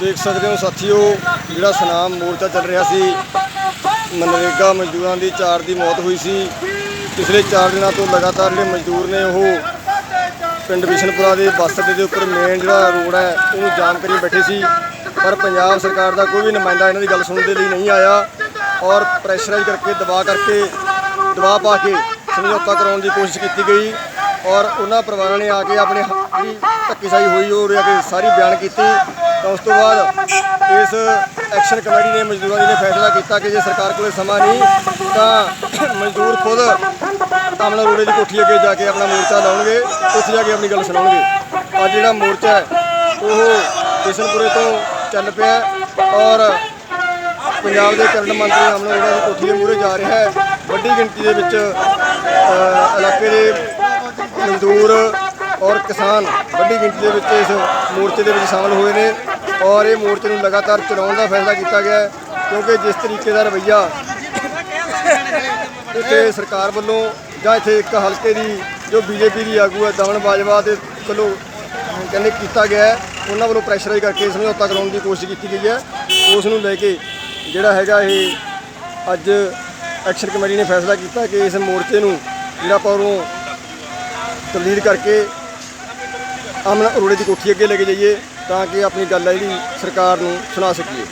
ਦੇਖ ਸਕਦੇ ਹੋ ਸਾਥੀਓ, ਜਿਹੜਾ ਸਨਾਮ ਮੋਰਚਾ ਚੱਲ ਰਿਹਾ ਸੀ, ਮਨਰੇਗਾ ਮਜ਼ਦੂਰਾਂ ਦੀ ਚਾਰ ਦੀ ਮੌਤ ਹੋਈ ਸੀ। ਪਿਛਲੇ 4 ਦਿਨਾਂ ਤੋਂ ਲਗਾਤਾਰ ਜਿਹੜੇ ਮਜ਼ਦੂਰ ਨੇ ਉਹ ਪਿੰਡ ਵਿਸ਼ਨਪੁਰਾ ਦੇ ਬੱਸ ਅੱਡੇ ਦੇ ਉੱਪਰ ਮੇਨ ਜਿਹੜਾ ਰੋਡ ਹੈ, ਉਹਨੂੰ ਜਾਮ ਕਰੀ ਬੈਠੇ ਸੀ। ਪਰ ਪੰਜਾਬ ਸਰਕਾਰ ਦਾ ਕੋਈ ਵੀ ਨੁਮਾਇੰਦਾ ਇਹਨਾਂ ਦੀ ਗੱਲ ਸੁਣਨ ਦੇ ਲਈ ਨਹੀਂ ਆਇਆ। ਔਰ ਪ੍ਰੈਸ਼ਰਾਈਜ਼ ਕਰਕੇ ਦਬਾਅ ਕਰਕੇ ਦਬਾਅ ਪਾ ਕੇ ਸਮਝੌਤਾ ਕਰਾਉਣ ਦੀ ਕੋਸ਼ਿਸ਼ ਕੀਤੀ ਗਈ ਔਰ ਉਹਨਾਂ ਪਰਿਵਾਰਾਂ ਨੇ ਆ ਕੇ ਆਪਣੇ ਹੱਕ ਧੱਕੇਸ਼ਾਹੀ ਹੋਈ ਉਹ ਆ ਕੇ ਸਾਰੀ ਬਿਆਨ ਕੀਤੀ। ਤਾਂ ਉਸ ਤੋਂ ਬਾਅਦ ਇਸ ਐਕਸ਼ਨ ਕਮੇਟੀ ਨੇ ਮਜ਼ਦੂਰਾਂ ਦੀ ਨੇ ਫੈਸਲਾ ਕੀਤਾ ਕਿ ਜੇ ਸਰਕਾਰ ਕੋਲੇ ਸਮਾਂ ਨਹੀਂ, ਤਾਂ ਮਜ਼ਦੂਰ ਖੁਦ ਕਾਮਲਾ ਰੋੜੇ ਦੀ ਕੋਠੀ ਅੱਗੇ ਜਾ ਕੇ ਆਪਣਾ ਮੋਰਚਾ ਲਾਉਣਗੇ, ਉੱਥੇ ਜਾ ਕੇ ਆਪਣੀ ਗੱਲ ਸੁਣਾਉਣਗੇ। ਅੱਜ ਜਿਹੜਾ ਮੋਰਚਾ ਹੈ, ਉਹ ਕਿਸ਼ਨਪੁਰੇ ਤੋਂ ਚੱਲ ਪਿਆ ਔਰ ਪੰਜਾਬ ਦੇ ਕਰਨ ਮੰਤਰੀ ਅਮਨ ਅਰੋੜਾ ਦੀ ਕੋਠੀ ਦੇ ਮੂਹਰੇ ਜਾ ਰਿਹਾ ਹੈ। ਵੱਡੀ ਗਿਣਤੀ ਦੇ ਵਿੱਚ ਇਲਾਕੇ ਦੇ ਮਜ਼ਦੂਰ ਔਰ ਕਿਸਾਨ ਵੱਡੀ ਗਿਣਤੀ ਦੇ ਵਿੱਚ ਇਸ ਮੋਰਚੇ ਦੇ ਵਿੱਚ ਸ਼ਾਮਲ ਹੋਏ ਨੇ ਔਰ ਇਹ ਮੋਰਚੇ ਨੂੰ ਲਗਾਤਾਰ ਚਲਾਉਣ ਦਾ ਫੈਸਲਾ ਕੀਤਾ ਗਿਆ ਹੈ, ਕਿਉਂਕਿ ਜਿਸ ਤਰੀਕੇ ਦਾ ਰਵੱਈਆ ਇੱਥੇ ਸਰਕਾਰ ਵੱਲੋਂ ਜਾਂ ਇੱਥੇ ਇੱਕ ਹਲਕੇ ਦੀ ਜੋ ਬੀਜੇਪੀ ਦੀ ਆਗੂ ਹੈ, ਦਮਨ ਬਾਜਵਾ ਦੇ ਵੱਲੋਂ ਕਹਿੰਦੇ ਕੀਤਾ ਗਿਆ ਉਹਨਾਂ ਵੱਲੋਂ ਪ੍ਰੈਸ਼ਰਾਈਜ਼ ਕਰਕੇ ਸਮਝੌਤਾ ਕਰਾਉਣ ਦੀ ਕੋਸ਼ਿਸ਼ ਕੀਤੀ ਗਈ ਹੈ। ਉਸ ਨੂੰ ਲੈ ਕੇ ਜਿਹੜਾ ਹੈਗਾ ਇਹ ਅੱਜ ਐਕਸ਼ਨ ਕਮੇਟੀ ਨੇ ਫੈਸਲਾ ਕੀਤਾ ਕਿ ਇਸ ਮੋਰਚੇ ਨੂੰ ਜਿਹੜਾ ਆਪਾਂ ਉਹਨੂੰ ਤਬਦੀਲ ਕਰਕੇ ਅਮਨ ਅਰੋੜੇ ਦੀ ਕੋਠੀ ਅੱਗੇ ਲੈ ਕੇ ਜਾਈਏ ਤਾਂ ਕਿ ਆਪਣੀ ਗੱਲ ਹੈ ਜਿਹੜੀ ਸਰਕਾਰ ਨੂੰ ਸੁਣਾ ਸਕੀਏ।